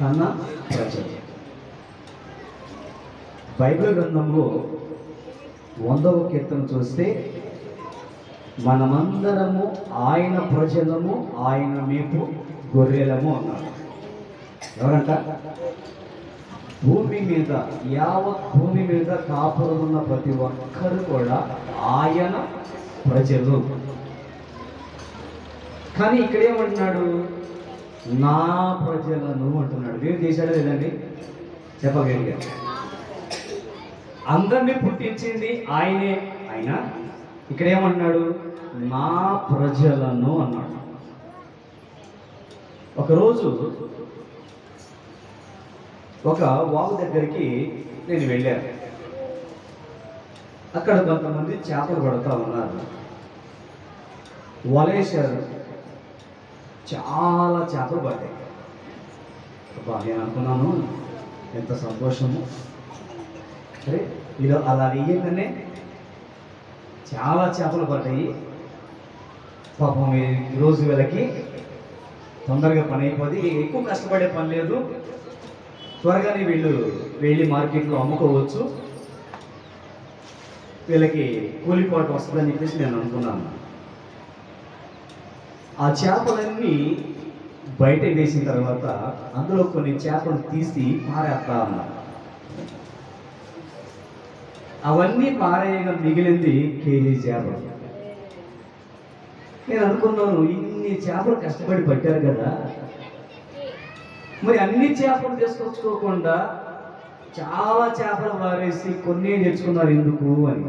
తన ప్రజలు బైబిల్ గ్రంథంలో వందవ కీర్తన చూస్తే మనమందరము ఆయన ప్రజలము ఆయన మేపు గొర్రెలము అన్నారు. ఎవరంట? భూమి మీద యావత్ భూమి మీద కాపురం ఉన్న ప్రతి ఒక్కరు కూడా ఆయన ప్రజలు. కానీ ఇక్కడ ఏమంటున్నాడు నా ప్రజలను అంటున్నాడు. మీరు చేశాడు లేదండి? చెప్పగలిగారు అందరినీ పుట్టించింది ఆయనే. ఆయన ఇక్కడ ఏమంటున్నాడు నా ప్రజలను అన్నాడు. ఒకరోజు ఒక వాగు దగ్గరికి నేను వెళ్ళాను. అక్కడ కొంతమంది చేపలు పడుతూ ఉన్నారు. వలేశారు చాలా చేపలు పడ్డాయి అబ్బా నేను అనుకున్నాను ఎంత సంతోషము. సరే ఇది అలా వేయగానే చాలా చేపలు పడ్డాయి పాపం రోజు ఈరోజు వీళ్ళకి తొందరగా పని అయిపోద్ది. ఎక్కువ కష్టపడే పని లేదు. త్వరగానే వీళ్ళు వెళ్ళి మార్కెట్లో అమ్ముకోవచ్చు. వీళ్ళకి కూలిపాటు వస్తుందని చెప్పేసి నేను అనుకున్నాను. ఆ చేపలన్నీ బయట వేసిన తర్వాత అందులో కొన్ని చేపలు తీసి పారేస్తా అన్నారు అవన్నీ పారేయగా మిగిలింది కేజీ చేపలు. నేను అనుకున్నాను ఇన్ని చేపలు కష్టపడి పట్టారు కదా. మరి అన్ని చేపలు తీసుకొచ్చుకోకుండా చాలా చేపలు వారేసి కొన్ని తెచ్చుకున్నారు ఎందుకు అని.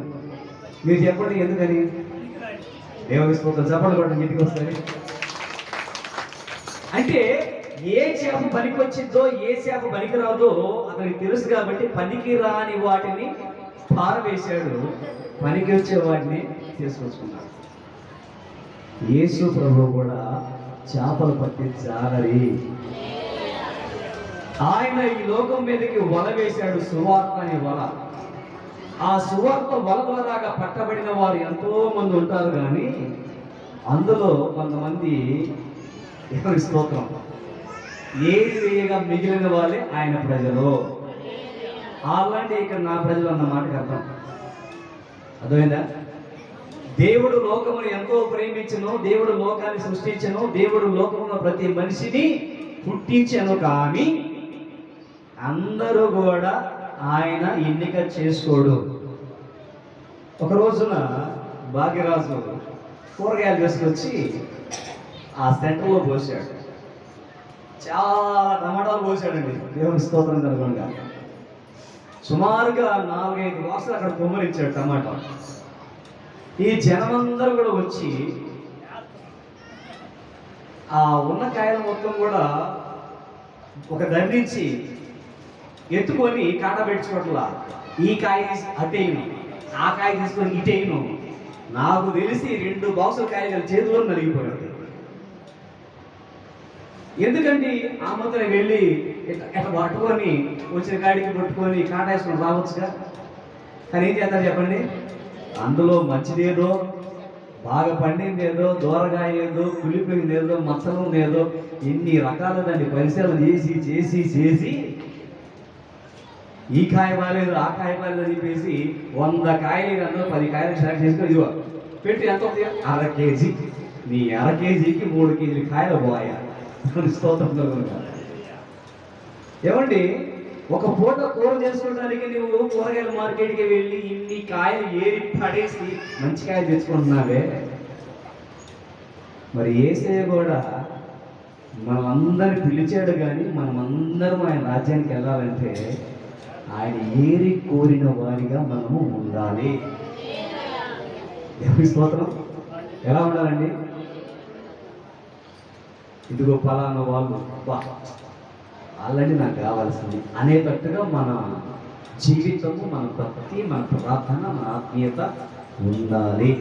మీరు చెప్పండి ఎందుకని? దేవుని స్తోత్రం చేపలు కూడా ఇంటికి వస్తాయి. అంటే ఏ చేప పనికొచ్చిందో ఏ చేప పనికి రాదో అతనికి తెలుసు కాబట్టి పనికి రాని వాటిని పారవేశాడు పనికి వచ్చే వాటిని తీసుకొచ్చుకున్నాడు. యేసు ప్రభు కూడా చేపలు పట్టి జాలరి ఆయన ఈ లోకం మీదకి వల వేశాడు సువార్త అనే వల. ఆ సువార్త వల పట్టబడిన వారు ఎంతో మంది ఉంటారు కానీ అందులో కొంతమంది ఎవరి స్తోత్రం. ఏది వేయగా మిగిలిన వాళ్ళే ఆయన ప్రజలు. అలాంటి ఇక్కడ నా ప్రజలు అన్న మాటకి అర్థం. అర్థమైందా? దేవుడు లోకమును ఎంతో ప్రేమించను దేవుడు లోకాన్ని సృష్టించను దేవుడు లోకములో ప్రతి మనిషిని పుట్టించను కానీ అందరూ కూడా ఆయన ఎన్నిక చేసుకోడు. ఒక రోజున భాగ్యరాజు కూరగాయలు తీసుకొచ్చి ఆ సెంటర్లో పోసాడు. చాలా టమాటాలు పోసాడండి. దేవుని స్తోత్రం కనుక సుమారుగా నాలుగైదు బాక్సులు అక్కడ కుమ్మరించాడు టమాటా. ఈ జనమందరూ కూడా వచ్చి ఆ ఉన్న కాయలు మొత్తం కూడా ఒక దండించి ఎత్తుకొని కాట పెట్టుకోవట్లా ఈ కాయ తీసి అటేయను ఆ కాయ తీసుకొని ఇటేయను నాకు తెలిసి రెండు బాక్సుల కాయలు చేతిలో నలిగిపోయాడు ఎందుకంటే ఆ మాత్రం వెళ్ళి ఇట్లా పట్టుకొని వచ్చిన కాడికి పట్టుకొని కాటేసుకొని రావచ్చుగా? కానీ ఏం చేస్తారు చెప్పండి? అందులో మంచిదేదో బాగా పండింది ఏదో దూరగాయ ఏదో కులిపోయింది ఏదో మచ్చలు ఏదో ఎన్ని రకాల దాన్ని పరిశీలన చేసి చేసి చేసి ఈ కాయ బాలేదు ఆ కాయ బాగాలేదు అని చెప్పేసి వంద కాయలు అందులో పది కాయలు సెలెక్ట్ చేసుకుని ఇదిగో పెట్టి ఎంత అవుతుంది అర కేజీ. నీ అర కేజీకి మూడు కేజీలు కాయలు పోయా స్తోత్రంలో ఏమండి? ఒక పూట కూర చేసుకోవడానికి నువ్వు కూరగాయల మార్కెట్కి వెళ్ళి ఇన్ని కాయలు ఏరి పడేసి మంచి కాయలు తెచ్చుకుంటున్నావే? మరి ఏసే కూడా మనం పిలిచాడు కానీ మనమందరం ఆయన రాజ్యానికి వెళ్ళాలంటే ఆయన ఏరి కోరిన వారిగా మనము ఉండాలి. దేవుని స్తోత్రం. ఎలా ఉండాలండి? ఇదిగో ఫలానా వాళ్ళు. బా వాళ్ళని నాకు కావాల్సింది. అనేటట్టుగా మన జీవితము మన ప్రతి మన ప్రార్థన మన ఆత్మీయత ఉండాలి.